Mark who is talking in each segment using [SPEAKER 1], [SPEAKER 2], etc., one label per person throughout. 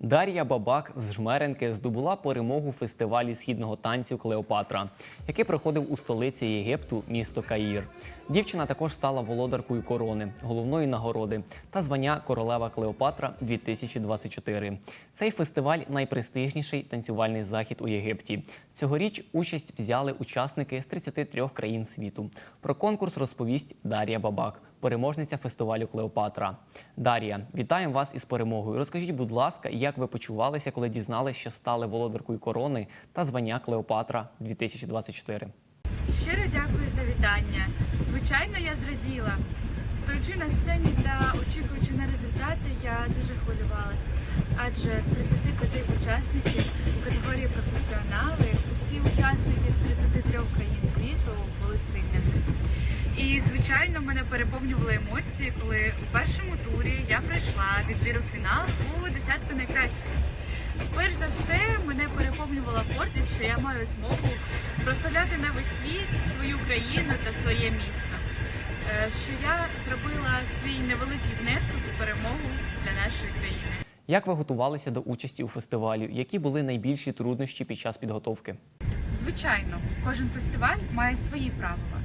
[SPEAKER 1] Дар'я Бабак з Жмеренки здобула перемогу фестивалі східного танцю Клеопатра, який проходив у столиці Єгипту, місто Каїр. Дівчина також стала володаркою корони, головної нагороди та звання Королева Клеопатра 2024. Цей фестиваль найпрестижніший танцювальний захід у Єгипті. Цьогоріч участь взяли учасники з 33 країн світу. Про конкурс розповість Дар'я Бабак, переможниця фестивалю Клеопатра. Дар'я, вітаємо вас із перемогою. Розкажіть, будь ласка, як ви почувалися, коли дізналися, що стали володаркою корони та звання Клеопатра 2024?
[SPEAKER 2] Щиро дякую за вітання. Звичайно, я зраділа. Стоячи на сцені та очікуючи на результати, я дуже хвилювалася. Адже з 35 учасників у категорії професіонали усі учасники з 33 країн світу були сильними. І звичайно, мене переповнювали емоції, коли у першому турі я прийшла відбір у фінал у десятку найкращих. Перш за все, мене переповнювала гордість, що я маю змогу прославляти на весь світ свою країну та своє місто. Е, Що я зробила свій невеликий внесок у перемогу для нашої країни.
[SPEAKER 1] Як ви готувалися до участі у фестивалі? Які були найбільші труднощі під час підготовки?
[SPEAKER 2] Звичайно, кожен фестиваль має свої правила,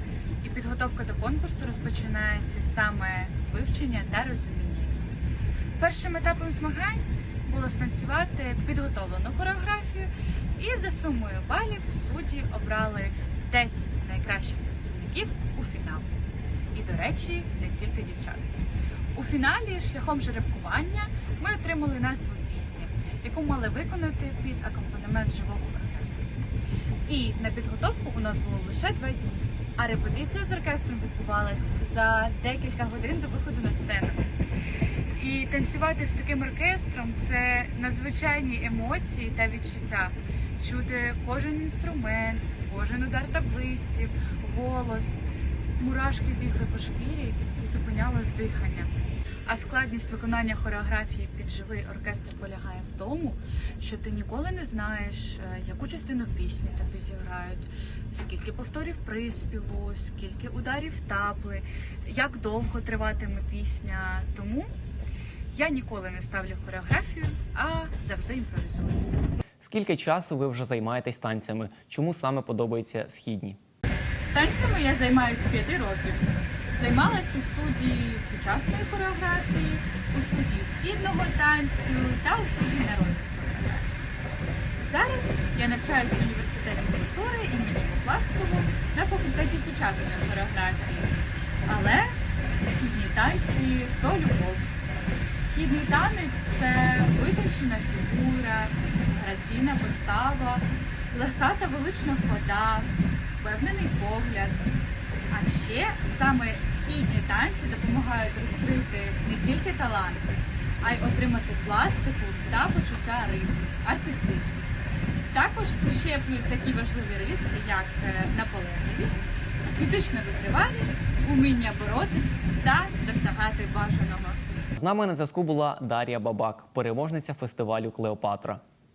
[SPEAKER 2] і підготовка до конкурсу розпочинається саме з вивчення та розуміння. Першим етапом змагань було станцювати підготовлену хореографію, і за сумою балів судді обрали 10 найкращих танцівників у фінал. І, до речі, не тільки дівчат. У фіналі шляхом жеребкування ми отримали назву пісні, яку мали виконати під акомпанемент живого оркестру. І на підготовку у нас було лише два дні, а репетиція з оркестром відбувалась за декілька годин до виходу на сцену. І танцювати з таким оркестром це надзвичайні емоції та відчуття. Чути кожен інструмент, кожен удар таблистів, голос. Мурашки бігли по шкірі і зупинялось дихання. А складність виконання хореографії під живий оркестр полягає в тому, що ти ніколи не знаєш, е, яку частину пісні тобі зіграють, скільки повторів приспіву, скільки ударів тапли, як довго триватиме пісня. Тому я ніколи не ставлю хореографію, а завжди імпровізую.
[SPEAKER 1] Скільки часу ви вже займаєтесь танцями? Чому саме подобаються східні?
[SPEAKER 2] Танцями я займаюся 5 років. Займалась у студії сучасної хореографії, у студії східного танцю та у студії народної хореографії. Зараз я навчаюся в університеті культури імені Поплавського на факультеті сучасної хореографії. Але східні танці то любов. Східний танець це витончена фігура, граційна постава, легка та велична хода, впевнений погляд. Ще саме східні танці допомагають розкрити не тільки талант, а й отримати пластику та почуття ритму, артистичність. Також прищеплюють такі важливі риси, як е, наполегливість, фізична витривалість, уміння боротись та досягати бажаного.
[SPEAKER 1] З нами на зв'язку була Дар'я Бабак, переможниця фестивалю Клеопатра.